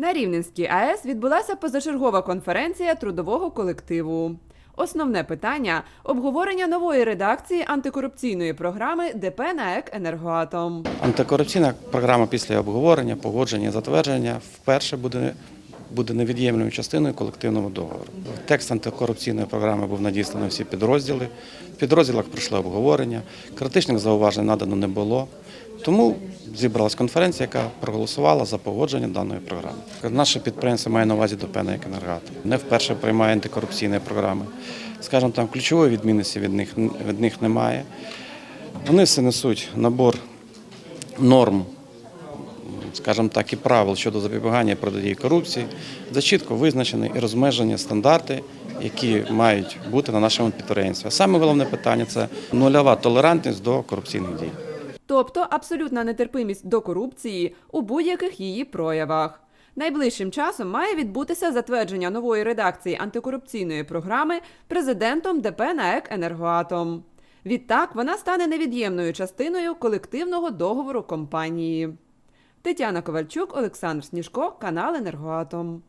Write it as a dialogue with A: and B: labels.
A: На Рівненській АЕС відбулася позачергова конференція трудового колективу. Основне питання обговорення нової редакції антикорупційної програми ДП НАЕК Енергоатом.
B: Антикорупційна програма після обговорення, погодження, затвердження вперше буде, буде невід'ємною частиною колективного договору. Текст антикорупційної програми був надісланий всі підрозділи. В підрозділах пройшло обговорення, критичних зауважень надано не було. Тому зібралась конференція, яка проголосувала за погодження даної програми. Наше підприємство має на увазі ДП «НАЕК Енергоатом». Не вперше приймає антикорупційні програми. Скажімо, там ключової відмінності від них, від них немає. Вони все несуть набор норм, скажімо так, і правил щодо запобігання протидії корупції, за чітко визначені і розмежені стандарти, які мають бути на нашому підприємстві. Саме головне питання це нульова толерантність до корупційних дій.
A: Тобто абсолютна нетерпимість до корупції у будь-яких її проявах. Найближчим часом має відбутися затвердження нової редакції антикорупційної програми президентом ДП НАЕК Енергоатом. Відтак вона стане невід'ємною частиною колективного договору компанії. Тетяна Ковальчук, Олександр Сніжко, канал Енергоатом.